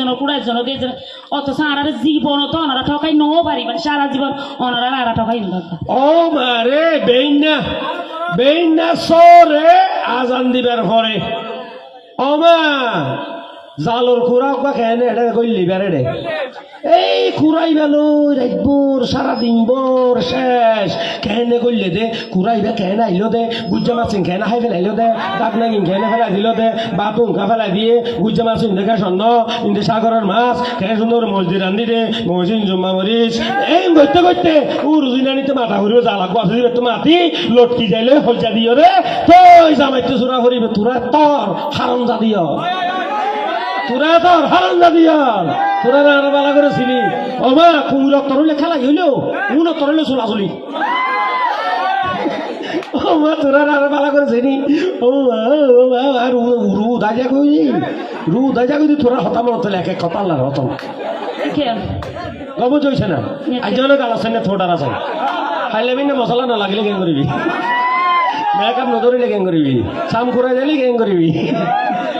একজনের কুড়া একজনের একজন অথচ আনারা জীবন তো ওনারা ঠকাই নও পারি মানে সারা জীবন ওনারা আরা ঠকাই ও মারে বেইনা বেইনা সরে আজান দিবার পরে ও মা জালর খুরাক বা খেয়ে এটা কইলি বেড়ে এই খুরাই বেলো রাইবর সারা দিন বর শেষ কেনে কইলে দে? খুরাই বে কেনে আইলো দে? গুজ্জা মাছিন কেনে হাই ফেলাইলো দে? দাগ নাগিন কেনে ফেলাই দিল দে? বাপ উঙ্কা ফেলাই দিয়ে? গুজ্জা মাছ দেখে স্বর্ণ ইন্দে সাগরের মাছ? কেনে সুন্দর মসজিদ রান্ধি দে? মসজিদ জম্মা মরিচ এই করতে করতে ও রুজিনানিতে মাথা ঘুরিব জ্বালা গাছ দিবে তো মাতি, লটকি যাইলে হইজা দিও রে তুই জামাইতে চূড়া করিবে তোরা তোর হারম যা দিও তোরা তোর হারান দাদিয়াল তোরা না আরও বালা করেছিলি ও মা কুমুর তরলে খেলা হইল? উন তরলে চলাচলি ও মা তোরা আরও বালা করেছিলি ও মা ও মা আর রু দাজা কই রু দাজা কই তোরা হতাম হতলে এক আল্লাহ হতাম। গম না? আজ জনে গাল আছে না থোটার আছে। খাইলে বিনে মশলা না লাগলে কেন করবি? মেকআপ নধরিলে কেন করবি? চাম খুঁড়াই দিলে কেন করবি?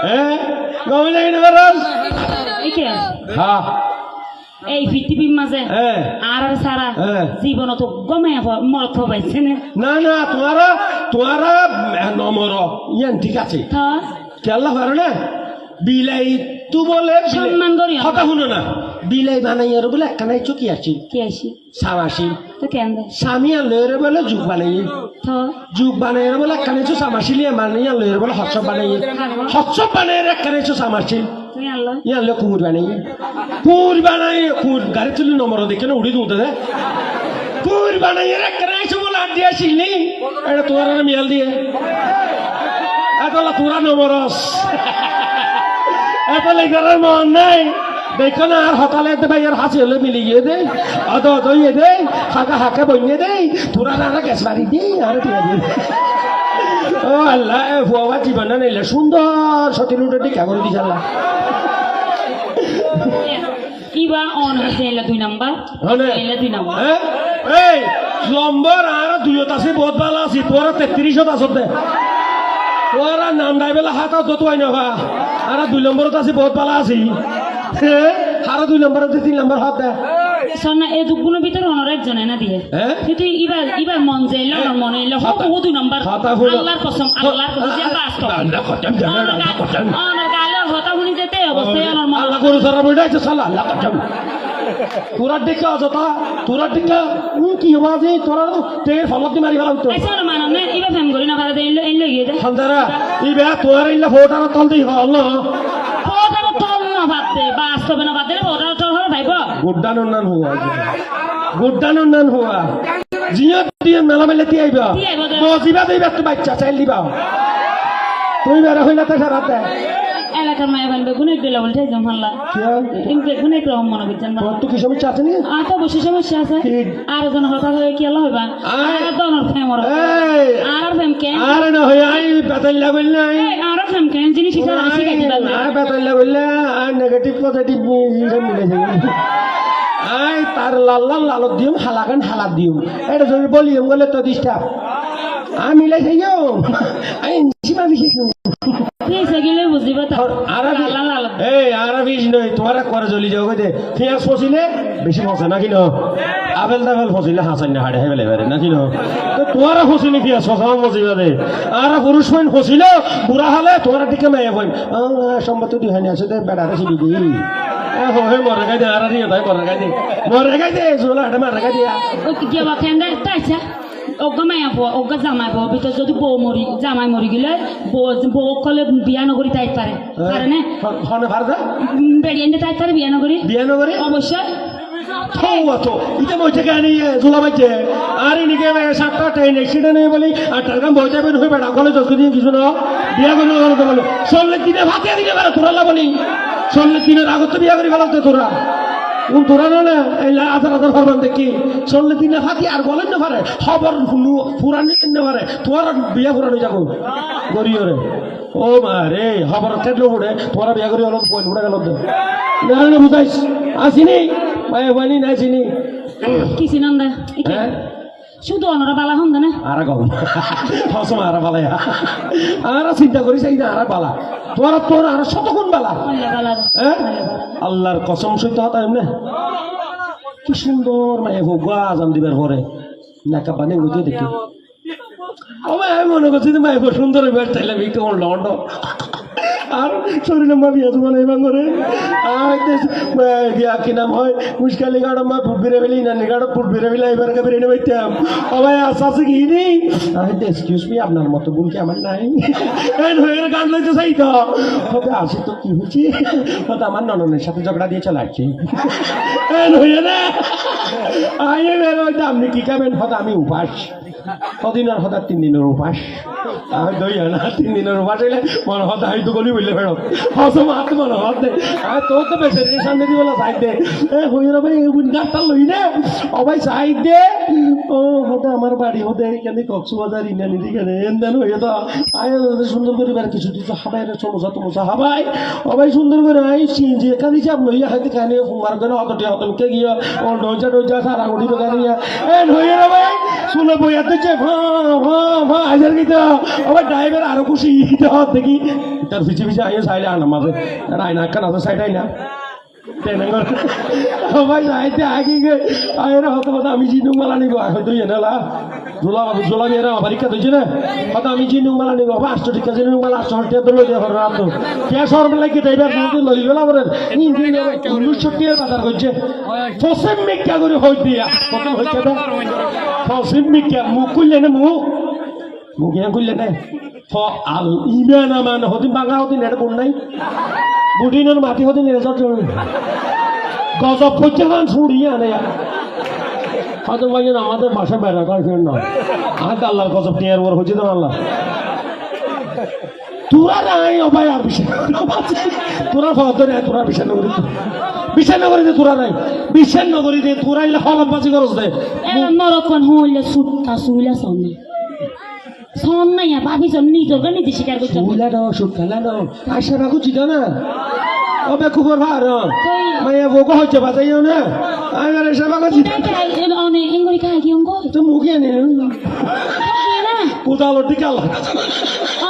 হ্যাঁ গম যাই না বেরস হ্যাঁ। এই পৃথিবীর মাঝে হ্যাঁ আর আর সারা হ্যাঁ। জীবন তো গমে মরত পাইছে না? না তোমারা তোমারা নমর ইয়ান ঠিক আছে। তো কেল্লা পারো না? বিলাই তু বলে সম্মান করি। কথা শুনো না। বিলাই বানাই আর বলে একখানাই চকি আসি কি আসি সামাসি তো কেন স্বামী আর লয়ের বলে যুগ বানাই। যুগ বানাই আর বলে একখানাই চো সামাসি লিয়ে মানাই আর লয়ের বলে হচ্ছপ বানাই। হচ্ছপ বানাই আর একখানাই চো সামাসি ইয়ার লে কুমুর বানাই। কুমুর বানাই কুমুর গাড়ি তুলি নম্বর দেখে না উড়ি দুতে দে। কুমুর বানাই আর একখানাই চো বলে আট দিয়ে আসিলি এটা তোমার মিয়াল দিয়ে। এতলা তোরা নম্বরস এত লেখার মন নাই। দেখো না আর হতালে ভাই আর হাসি হলে মিলি গিয়ে দে অদ অদ ইয়ে দে হাঁকা হাঁকা বইনে দে তোরা না গ্যাস বাড়ি দে আর দে। ও আল্লাহ ফুয়া জীবন নিলে সুন্দর সতী লুটে টিকা করে দিস আল্লাহ। অন এলা দুই নাম্বার? হনে এলা দুই নাম্বার। এই নম্বর আর দুইত আছে বহুত ভালো আছে তোরা তেত্রিশত আসত দে। তোরা নাম যত আর দুই নম্বরত আছে বহুত ভালো আছি। হ্যাঁ আর দুই নম্বরত তিন নম্বর হাত দে। সন্না এই দুগুণের ভিতরে অনর একজনে না দিয়ে। হ্যাঁ? কিন্তু ইবার ইবার মন যাইলো অনর মনে এলো হাতা- দুই নাম্বার। হাতা হলো- আল্লাহর কসম আল্লাহর কসম যে বাস্তব আল্লাহ কসম, জানে না, আল্লাহ কসম। অনর গালে হতা শুনি যেতে অবস্থায় অনর মন। আল্লাহ গরু সারা বইটা আছে সালা আল্লাহ কসম। তোরা দিকে অযথা তোরা দিকে কি হবা যে তোরা তের ফলত মারি ফেলা হতো না ইবার ফেম করি না পারে দেই তোর ফোটার তল দি। হল ওটা তল না বাদ দে বাস্তবে না বাদ ওটা তো হবে ভাইব গুড্ডান উন্নয়ন হওয়া গুড্ডান উন্নয়ন হওয়া জিয়া দিয়ে মেলা মেলে দিয়ে আইবা মজিবা। দিবা তো বাচ্চা চাইল দিবা। তুমি বেড়া হইলা তো খারাপ এলাকার মায়া বানবে গুনে দিলে বলতে একদম হাল্লা কিন্তু গুনে ক্রম মনে করছেন না। তো কি সমস্যা আছে নি আর তো বসে সমস্যা আছে? আর জন হতা হয়ে কি আল্লাহ হইবা। আর দনর ফেম ওর এই! আর ফেম কে আরে না হই আই বেতাইলা বল নাই আর ফেম কে জিনিস শিখা শিখাই দিবা আর বেতাইলা বল আর নেগেটিভ পজিটিভ মিলে যাবে। আই তার লাল লাল লালত দিম হালাগান হালাত দিম এটা যদি বলিম বলে তো ডিস্টার্ব আমি মিলাই যাইও। আই পেয়েছে গেলে বুঝিবা তো আরবি লাল লাল এই আরবি নই তোমার করে জ্বলি যাও দে। পেঁয়াজ ফসিলে? বেশি ফসে নাকি ন আপেল তাপেল ফসিলে হাসান না হাড়ে হেবেলে বেড়ে নাকি ন তোমার পেঁয়াজ ফসাও ফসিবা দে আর পুরুষ মাইন ফসিল বুড়া হলে তোমার দিকে মেয়ে বইন। সম্পত্তি দুই হানি আছে দে বেড়ারে সিবি দি মরে গাই দে আর মরে গাই দে। মরে গাই দে জোলা হাটে মারে গাই দিয়া। অজ্ঞা মায়া বো অজ্ঞা জামাই বো ভিতর যদি বউ মরি জামাই মরি গেলে বউ বউ কলে বিয়া নগরী তাই পারে পারে না বেড়িয়ে তাই পারে বিয়া নগরী বিয়ে নগরে অবশ্যই তো ইতে বইতে গানি জোলা বাইতে আর ইনিকে সাতটা ট্রেন অ্যাক্সিডেন্ট হয়ে বলি আর টাকা বই যাবেন হয়ে বেড়া কলে যত দিন কিছু না বিয়া করে তো বলো চললে দিনে ভাতে দিনে বেড়া তোরা বলি চললে দিনের আগত বিয়া করে ফেলাতে তোরা উন তোরা না এই আধার আধার ফরমান দেখি। চললে দিনে হাতি আর বলেন না পারে। খবর পুরানি না পারে। তোমার বিয়া পুরানো যাব। গরিয়রে ও মা রে খবর থাকলে উড়ে তোরা বিয়া করি অলপ কইন উড়ে গেল না না বুঝাইস। আসিনি? ভাই বানি না আসিনি। কি নন্দা হ্যাঁ? শুধু অনরা বালা হন না আর গম হসম আর বালা আর চিন্তা করিস এই আর বালা। তোর তোর আর শত কোন বেলা আল্লাহর কসম সইতে হতাম না। কি সুন্দর মায়ে হোক আজান দিবার পরে। নাকা পানি বুঝে দেখি। আমি মনে করছি যে মায়ে খুব সুন্দর হইবার চাইলাম এই কেমন লন্ড আর শরীরে মা বিয়া তোমার এই বাঙরে আর গিয়া কি নাম হয়? মুশকালি গাড়ো মা ফুট বেড়ে বেলি নানি গাড়ো ফুট বেড়ে এবার কে বেরিয়ে বাইতাম। কি নি এক্সকিউজ মি আপনার মতো ভুল আমার নাই? এই গান লইতে চাই তো। আসি তো কি হচ্ছে হয়তো আমার নননের সাথে ঝগড়া দিয়ে চলে আসছি না আইয়ে বের হইতে আপনি কি খাবেন হয়তো আমি উপাস। কদিনের হঠাৎ তিন দিনের উপাস না তিন দিনের উপাস হইলে মনে হতে আমি তো গলি বললে ফেরত হসম হাত মনে হতে আর তোর তো বেশি সামনে দিয়ে বলা সাইড দে। এ ভাই গাছটা লই না। ও ভাই, সাইড দে। ও হতে আমার বাড়ি হতে এখানে কক্সবাজার ইনানি দিকে এনদেন হয়ে তো আয় সুন্দর করে বের কিছু কিছু হাবাই রে, চমচা তমচা হাবাই। ও ভাই, সুন্দর করে আই যে কালি চাপ লইয়া হয়তো কানে কুমার করে হতটি হতমকে গিয়া ও ডোজা ডোজা, সারা উড়ি বেগানিয়া। এ হইয়ে রে ভাই শুনে বইয়া দিচ্ছে ভা ভা আবার ড্রাইভার আরও খুশি। দেখি। তার পিছিয়ে পিছিয়ে আইয়ে সাইডে আনা মাঝে। আয়না কান সাইড আইনা। আমি জিনুং মালা নিব। হয়তো ইয়ে নালা জোলা জোলা রা পরীক্ষা দিয়েছে না? হয়তো আমি জিনুং মালা নিব। আবার আটশো টিকা জিনুং মালা আটশো টিকা তো লইয়া হর রাত কে ড্রাইভার বাজার করছে। হইছে খুললে না ফ আল ইমান আমান হদিন বাঙা হদিন এটা কোন নাই বুটিনের মাটি হদিন রেজাল্ট গজব করছে গান ছুড়িয়ে আনে হয়তো ভাইয়ের আমাদের বাসা বেড়া গার্লফ্রেন্ড নয় আর আল্লাহর গজব নিয়ে ওর হচ্ছে তো আল্লাহ তোরা নাই ভাই আর বিশাল তোরা নেই তোরা বিশাল নগরী বিশাল নগরীতে তোরা নাই বিশাল নগরীতে তোরা ইলে হলমবাজি করস দে মরক্ষণ হইলে সুটকা সুইলা সন্না ইয়া ভাবি সন নিজের নিজে স্বীকার করতে উলা দাও সুট খেলা দাও। আশা রাখো চিতা না। ও বে খুবর ভার। মাইয়া বকো হচ্ছে বাজাইও না। আমি আর এসে বাগা চিতা অনেক এঙ্গুরি খাই কি অঙ্গ তো মুখে নে। না। কোদালো টিকালা মুখ খাই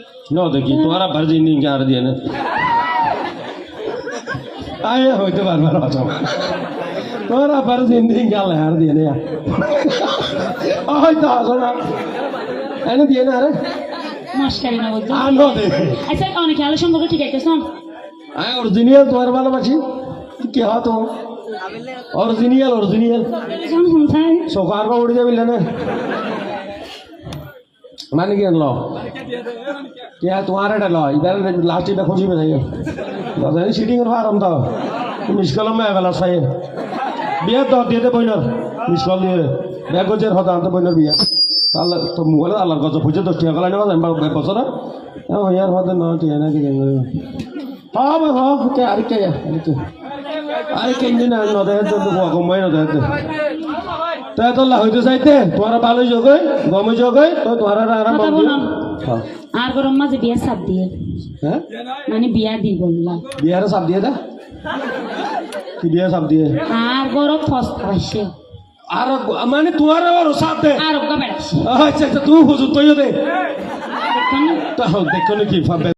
Ni kar dia ne. Ayah hoy tu bar bar macam. Tu ara barji ni kal har dia ne ya. Ay ta sana. Ene dia na re. মাস্টারি না Ah, no de. আচ্ছা অনেক আলো সম্পর্কে ঠিক আছে শোন আয় অরিজিনাল তোমার ভালোবাসি কি হতো অরিজিনাল অরিজিনাল সকাল বা উড়ে যাবি না মানে কি ল কে তোমার এটা ল এবার লাস্ট এটা খুঁজিবে তাই জানি সিটিং এর ফার্ম তো মিস কলম মে বেলা সাই বিয়া তো দিয়ে দে বইনর মিস কল দিয়ে ব্যাগ গজের হতা আনতে বইনর বিয়া তাহলে তো মোবাইলে আল্লাহর গজ পুজো দশ টাকা গলা নেওয়া বছর ইয়ার হতে ন টিয়া না কি হ্যাঁ ভাই হ্যাঁ কে আর কে আর কে আরে কেন না নদে তো গমই নদে তাই তো হইতে চাইতে তোমার ভালো যোগে গমে যোগে তো তোমার বলো হ্যাঁ। আর গরম মাঝে বিয়া সাপ দিয়ে। হ্যাঁ? মানে বিয়া দি বললাম। বিহারে সাপ দিয়ে দা। কি বিহার সাপ দিয়ে? আর গরম ফস্তা পাইছে আর মানে তোমার আবার সাপ দে। আর আচ্ছা আচ্ছা তুই হুজুর দে দেখো কি